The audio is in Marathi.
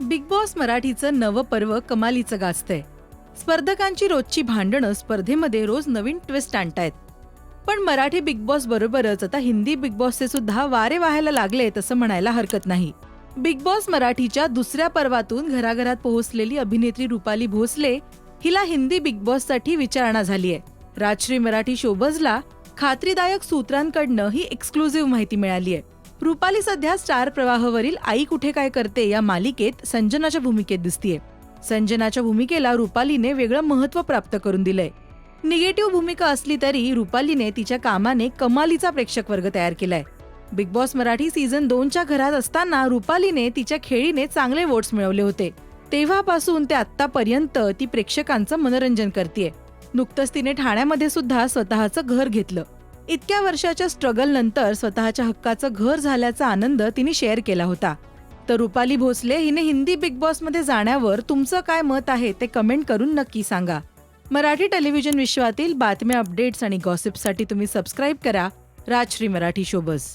बिग बॉस मराठीचं नवं पर्व कमालीचं गाजतंय. स्पर्धकांची रोजची भांडणं स्पर्धेमध्ये रोज नवीन ट्विस्ट आणतायत. पण मराठी बिग बॉस बरोबरच आता हिंदी बिग बॉसचे सुद्धा वारे व्हायला लागले तसं म्हणायला हरकत नाही. बिग बॉस मराठीच्या दुसऱ्या पर्वातून घराघरात पोहोचलेली अभिनेत्री रुपाली भोसले हिला हिंदी बिग बॉससाठी विचारणा झालीय. राजश्री मराठी शोबजला खात्रीदायक सूत्रांकडनं ही एक्सक्लुझिव्ह माहिती मिळाली आहे रुपाली सध्या स्टार प्रवाहावरील आई कुठे काय करते या मालिकेत संजनाच्या भूमिकेत दिसतीये. संजनाच्या भूमिकेला रुपालीने वेगळं महत्त्व प्राप्त करून दिलंय. निगेटिव्ह भूमिका असली तरी रुपालीने तिच्या कामाने कमालीचा प्रेक्षक वर्ग तयार केलाय. बिग बॉस मराठी सीझन दोनच्या घरात असताना रुपालीने तिच्या खेळीने चांगले वोट्स मिळवले होते. तेव्हापासून ते आत्तापर्यंत ती प्रेक्षकांचं मनोरंजन करते नुकतंच तिने ठाण्यामध्ये सुद्धा स्वतःचं घर घेतलं. इतक्या वर्षाच्या स्ट्रगल नंतर स्वतःच्या हक्काचं घर झाल्याचा आनंद तिने शेअर केला होता. तर रुपाली भोसले हिने हिंदी बिग बॉसमध्ये जाण्यावर तुमचं काय मत आहे ते कमेंट करून नक्की सांगा. मराठी टेलिव्हिजन विश्वातील बातम्या अपडेट्स आणि गॉसिपसाठी तुम्ही सबस्क्राईब करा. राजश्री मराठी शोबस